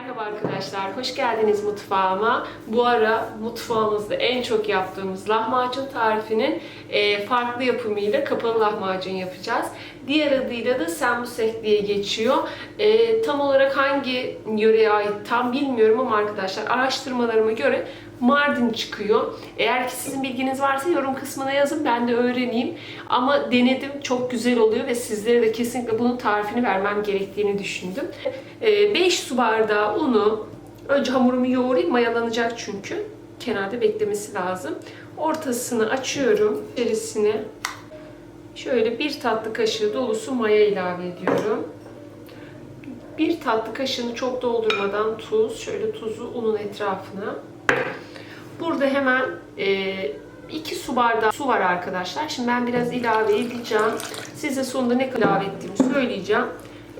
Merhaba arkadaşlar, hoş geldiniz mutfağıma. Bu ara mutfağımızda en çok yaptığımız lahmacun tarifinin e, farklı yapımıyla kapalı lahmacun yapacağız. Diğer adıyla da sembusek diye geçiyor. E, tam olarak hangi yöreye ait tam bilmiyorum ama arkadaşlar araştırmalarıma göre Mardin çıkıyor. Eğer ki sizin bilginiz varsa yorum kısmına yazın ben de öğreneyim. Ama denedim çok güzel oluyor ve sizlere de kesinlikle bunun tarifini vermem gerektiğini düşündüm. 5 su bardağı unu önce hamurumu yoğurayım mayalanacak çünkü. Kenarda beklemesi lazım. Ortasını açıyorum. İçerisine şöyle bir tatlı kaşığı dolusu maya ilave ediyorum. Bir tatlı kaşığını çok doldurmadan tuz, şöyle tuzu unun etrafına. Burada hemen 2 su bardağı su var arkadaşlar. Şimdi ben biraz ilave edeceğim. Size sonunda ne kadar ettiğimi söyleyeceğim.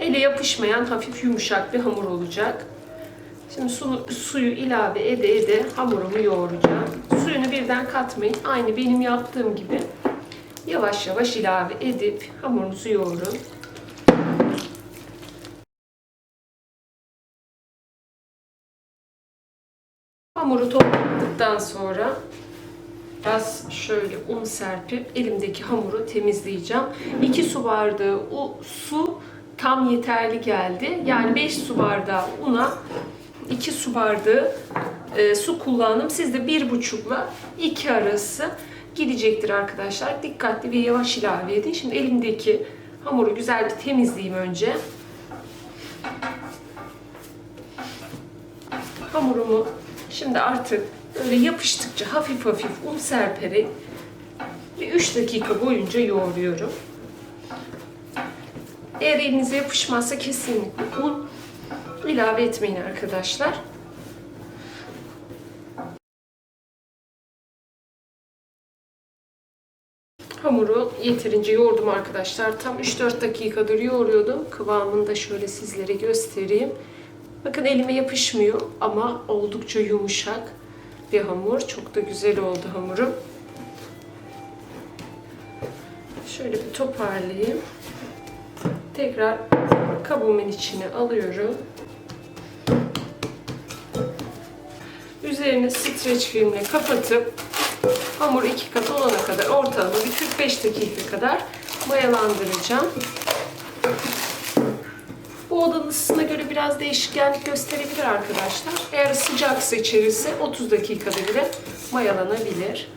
Ele yapışmayan hafif yumuşak bir hamur olacak. Şimdi su, suyu ilave ede ede hamurumu yoğuracağım. Suyunu birden katmayın. Aynı benim yaptığım gibi yavaş yavaş ilave edip hamurunuzu yoğurun. Hamuru topladıktan sonra biraz şöyle un serpip elimdeki hamuru temizleyeceğim. 2 su bardağı u, su tam yeterli geldi. Yani 5 su bardağı una 2 su bardağı e, su kullandım. Siz de 1,5'la 2 arası gidecektir arkadaşlar. Dikkatli ve yavaş ilave edin. Şimdi elimdeki hamuru güzel bir temizleyeyim önce. Hamurumu Şimdi artık böyle yapıştıkça hafif hafif un serperek bir 3 dakika boyunca yoğuruyorum. Eğer elinize yapışmazsa kesinlikle un ilave etmeyin arkadaşlar. Hamuru yeterince yoğurdum arkadaşlar. Tam 3-4 dakikadır yoğuruyordum. Kıvamını da şöyle sizlere göstereyim. Bakın elime yapışmıyor ama oldukça yumuşak bir hamur. Çok da güzel oldu hamurum. Şöyle bir toparlayayım. Tekrar kabuğumun içine alıyorum. Üzerini streç filmle kapatıp hamur iki kat olana kadar ortalama bir 45 dakika kadar mayalandıracağım. Bu odanın ısısına göre biraz değişkenlik gösterebilir arkadaşlar. Eğer sıcaksa içerisi 30 dakikada bile mayalanabilir.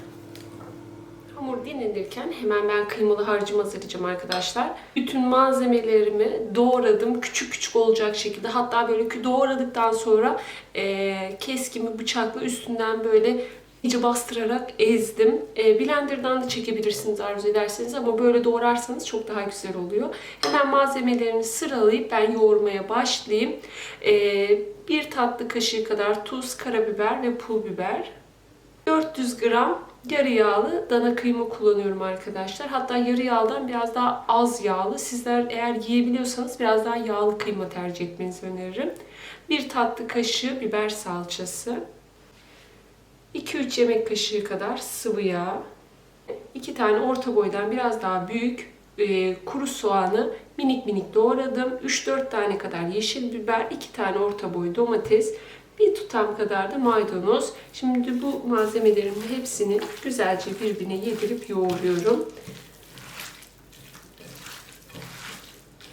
Hamur dinlenirken hemen ben kıymalı harcımı hazırlayacağım arkadaşlar. Bütün malzemelerimi doğradım. Küçük küçük olacak şekilde. Hatta böyle doğradıktan sonra e, keskimi bıçakla üstünden böyle iyice bastırarak ezdim. E, blenderdan da çekebilirsiniz arzu ederseniz ama böyle doğrarsanız çok daha güzel oluyor. Hemen malzemelerini sıralayıp ben yoğurmaya başlayayım. E, bir tatlı kaşığı kadar tuz, karabiber ve pul biber. 400 gram yarı yağlı dana kıyma kullanıyorum arkadaşlar. Hatta yarı yağdan biraz daha az yağlı. Sizler eğer yiyebiliyorsanız biraz daha yağlı kıyma tercih etmenizi öneririm. Bir tatlı kaşığı biber salçası. 2-3 yemek kaşığı kadar sıvı yağ, 2 tane orta boydan biraz daha büyük e, kuru soğanı minik minik doğradım. 3-4 tane kadar yeşil biber, 2 tane orta boy domates, bir tutam kadar da maydanoz. Şimdi bu malzemelerimin hepsini güzelce birbirine yedirip yoğuruyorum.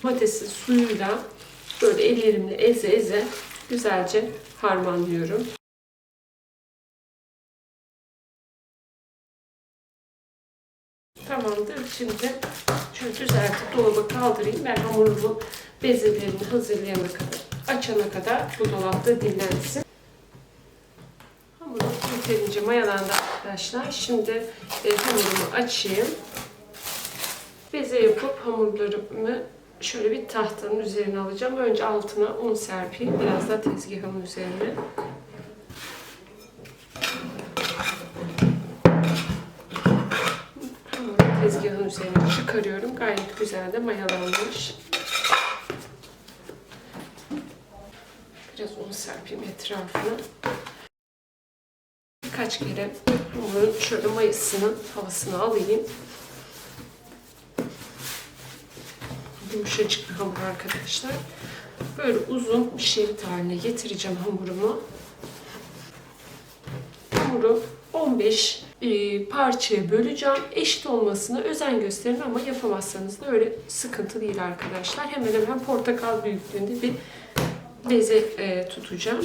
Domatesin suyuyla böyle ellerimle eze eze güzelce harmanlıyorum. Tamamdır. Şimdi şöyle düzeltip dolaba kaldırayım. Ben hamurumu bezelerini hazırlayana kadar, açana kadar bu dolapta dinlensin. Hamurum yeterince mayalandı arkadaşlar. Şimdi e, hamurumu açayım. Beze yapıp hamurlarımı şöyle bir tahtanın üzerine alacağım. Önce altına un serpeyim. Biraz da tezgahımın üzerine. Tezgahın üzerine çıkarıyorum. Gayet güzel de mayalanmış. Biraz un serpeyim etrafına. Birkaç kere hamurun şöyle mayasının havasını alayım. Yumuşacık bir hamur arkadaşlar. Böyle uzun bir şerit haline getireceğim hamurumu. Hamuru 15 e, parçaya böleceğim. Eşit olmasına özen gösterin ama yapamazsanız da öyle sıkıntı değil arkadaşlar. Hemen hemen portakal büyüklüğünde bir beze e, tutacağım.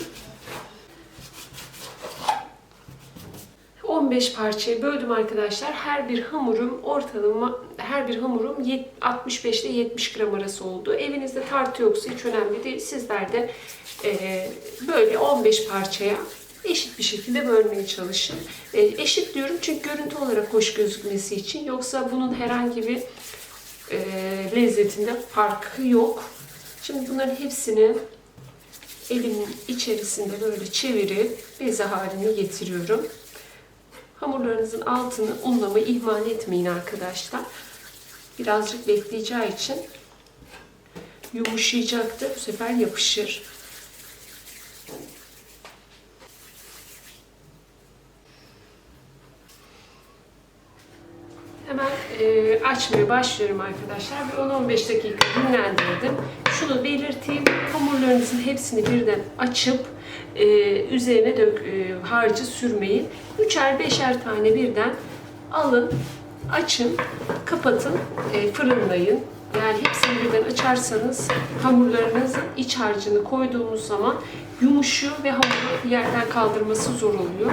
15 parçaya böldüm arkadaşlar. Her bir hamurum ortalama her bir hamurum yet- 65 ile 70 gram arası oldu. Evinizde tartı yoksa hiç önemli değil. Sizler de e, böyle 15 parçaya eşit bir şekilde bölmeye çalışın. E, eşit diyorum çünkü görüntü olarak hoş gözükmesi için. Yoksa bunun herhangi bir e, lezzetinde farkı yok. Şimdi bunların hepsini elimin içerisinde böyle çevirip beze haline getiriyorum. Hamurlarınızın altını unlamayı ihmal etmeyin arkadaşlar. Birazcık bekleyeceği için yumuşayacaktır. Bu sefer yapışır. Hemen e, açmaya başlıyorum arkadaşlar. Bir 10-15 dakika dinlendirdim. Şunu belirteyim. Hamurlarınızın hepsini birden açıp e, üzerine dök, e, harcı sürmeyin. Üçer beşer tane birden alın, açın, kapatın, fırınlayın. Yani hepsini birden açarsanız hamurlarınızın iç harcını koyduğumuz zaman yumuşuyor ve hamuru yerden kaldırması zor oluyor.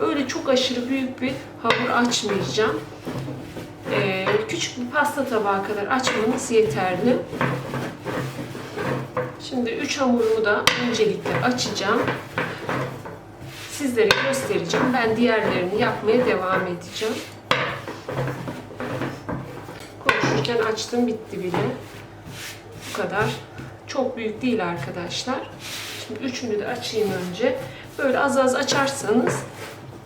Öyle çok aşırı büyük bir hamur açmayacağım. Ee, küçük bir pasta tabağı kadar açmanız yeterli. Şimdi 3 hamurumu da öncelikle açacağım. Sizlere göstereceğim. Ben diğerlerini yapmaya devam edeceğim. Konuşurken açtım bitti bile. Bu kadar. Çok büyük değil arkadaşlar. Şimdi üçünü de açayım önce. Böyle az az açarsanız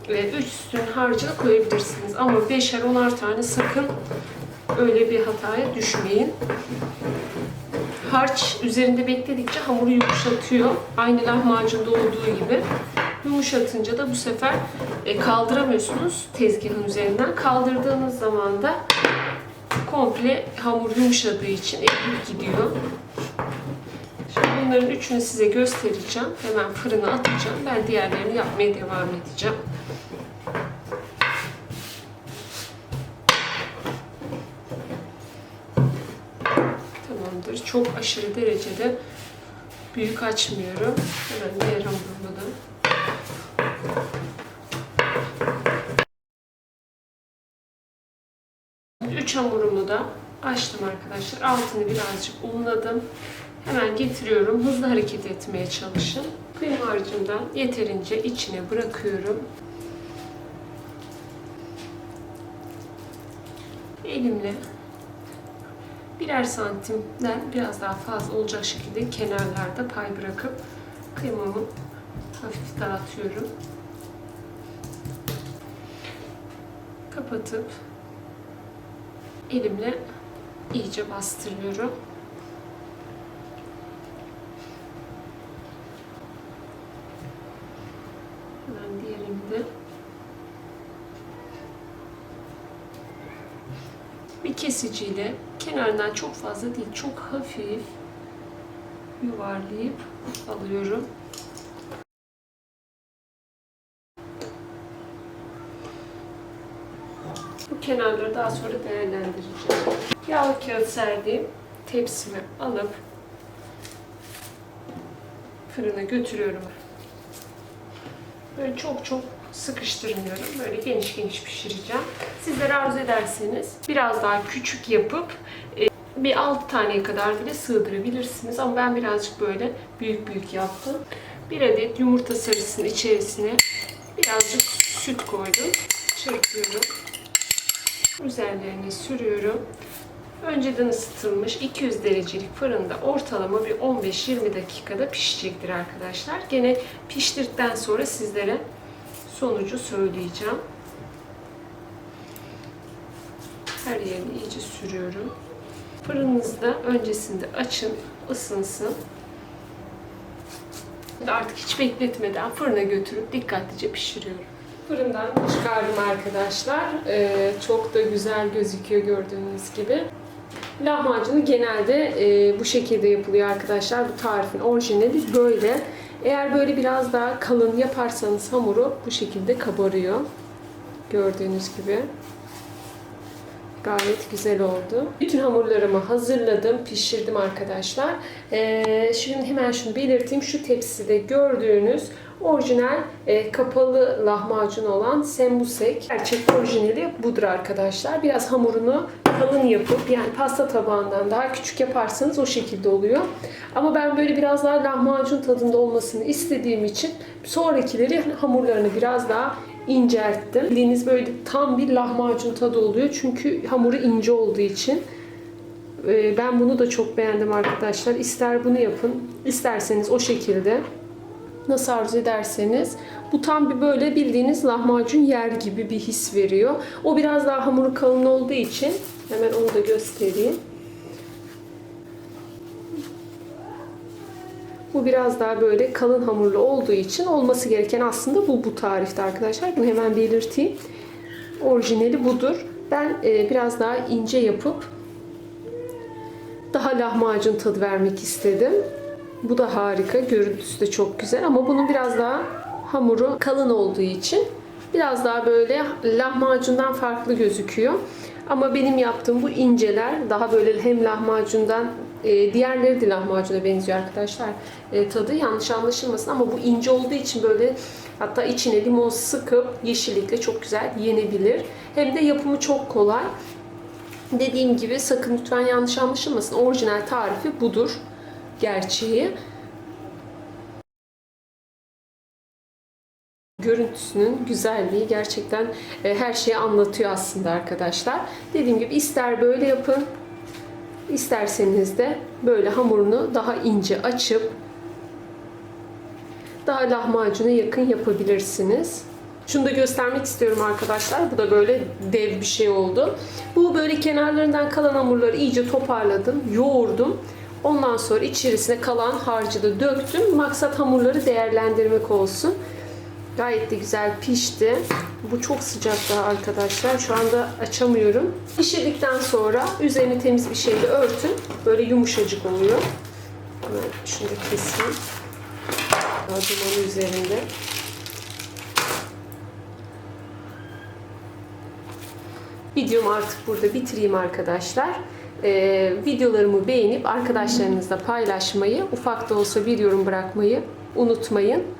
ve üstün harcını koyabilirsiniz. Ama beşer onar tane sakın öyle bir hataya düşmeyin. Harç üzerinde bekledikçe hamuru yumuşatıyor. Aynı lahmacunda olduğu gibi. Yumuşatınca da bu sefer e, kaldıramıyorsunuz tezgahın üzerinden. Kaldırdığınız zaman da komple hamur yumuşadığı için eriyip gidiyor. Bunların üçünü size göstereceğim. Hemen fırına atacağım. Ben diğerlerini yapmaya devam edeceğim. Tamamdır. Çok aşırı derecede büyük açmıyorum. Hemen diğer hamurumu da Üç hamurumu da açtım arkadaşlar. Altını birazcık unladım. Hemen getiriyorum. Hızlı hareket etmeye çalışın. Kıyma harcından yeterince içine bırakıyorum. Elimle birer santimden biraz daha fazla olacak şekilde kenarlarda pay bırakıp kıymamı hafif dağıtıyorum. Kapatıp elimle iyice bastırıyorum. Hemen diğerini de bir kesiciyle kenarından çok fazla değil, çok hafif yuvarlayıp alıyorum. Bu kenarları daha sonra değerlendireceğim. Yağlı kağıt serdiğim tepsimi alıp fırına götürüyorum. Böyle çok çok sıkıştırmıyorum. Böyle geniş geniş pişireceğim. Sizler arzu ederseniz biraz daha küçük yapıp e, bir 6 taneye kadar bile sığdırabilirsiniz. Ama ben birazcık böyle büyük büyük yaptım. Bir adet yumurta sarısının içerisine birazcık süt koydum. Çırpıyorum. Üzerlerine sürüyorum. Önceden ısıtılmış 200 derecelik fırında ortalama bir 15-20 dakikada pişecektir arkadaşlar. Gene piştirdikten sonra sizlere sonucu söyleyeceğim. Her yerine iyice sürüyorum. Fırınınızda öncesinde açın, ısınsın. Artık hiç bekletmeden fırına götürüp dikkatlice pişiriyorum. Fırından çıkardım arkadaşlar. Ee, çok da güzel gözüküyor gördüğünüz gibi. Lahmacunu genelde e, bu şekilde yapılıyor arkadaşlar. Bu tarifin orijinali böyle. Eğer böyle biraz daha kalın yaparsanız hamuru bu şekilde kabarıyor. Gördüğünüz gibi. Gayet güzel oldu. Bütün hamurlarımı hazırladım, pişirdim arkadaşlar. Ee, şimdi hemen şunu belirteyim. Şu tepside gördüğünüz orijinal e, kapalı lahmacun olan sembusek. Gerçek orijinali budur arkadaşlar. Biraz hamurunu kalın yapıp yani pasta tabağından daha küçük yaparsanız o şekilde oluyor. Ama ben böyle biraz daha lahmacun tadında olmasını istediğim için sonrakileri hamurlarını biraz daha incelttim. Bildiğiniz böyle tam bir lahmacun tadı oluyor. Çünkü hamuru ince olduğu için. Ee, Ben bunu da çok beğendim arkadaşlar. İster bunu yapın, isterseniz o şekilde nasıl arzu ederseniz. Bu tam bir böyle bildiğiniz lahmacun yer gibi bir his veriyor. O biraz daha hamuru kalın olduğu için hemen onu da göstereyim. Bu biraz daha böyle kalın hamurlu olduğu için olması gereken aslında bu bu tarifte arkadaşlar. Bunu hemen belirteyim. Orijinali budur. Ben e, biraz daha ince yapıp daha lahmacun tadı vermek istedim. Bu da harika. Görüntüsü de çok güzel ama bunun biraz daha hamuru kalın olduğu için biraz daha böyle lahmacundan farklı gözüküyor. Ama benim yaptığım bu inceler daha böyle hem lahmacundan e, diğerleri de lahmacuna benziyor arkadaşlar. E, tadı yanlış anlaşılmasın ama bu ince olduğu için böyle hatta içine limon sıkıp yeşillikle çok güzel yenebilir. Hem de yapımı çok kolay. Dediğim gibi sakın lütfen yanlış anlaşılmasın. Orijinal tarifi budur. Gerçeği. Görüntüsünün güzelliği gerçekten e, her şeyi anlatıyor aslında arkadaşlar. Dediğim gibi ister böyle yapın, isterseniz de böyle hamurunu daha ince açıp daha lahmacuna yakın yapabilirsiniz. Şunu da göstermek istiyorum arkadaşlar. Bu da böyle dev bir şey oldu. Bu böyle kenarlarından kalan hamurları iyice toparladım, yoğurdum. Ondan sonra içerisine kalan harcı da döktüm. Maksat hamurları değerlendirmek olsun. Gayet de güzel pişti. Bu çok sıcak daha arkadaşlar. Şu anda açamıyorum. Pişirdikten sonra üzerini temiz bir şeyle örtün. Böyle yumuşacık oluyor. Hemen şunu da keseyim. Onu üzerinde. Videomu artık burada bitireyim arkadaşlar. Ee, videolarımı beğenip arkadaşlarınızla paylaşmayı, ufak da olsa bir yorum bırakmayı unutmayın.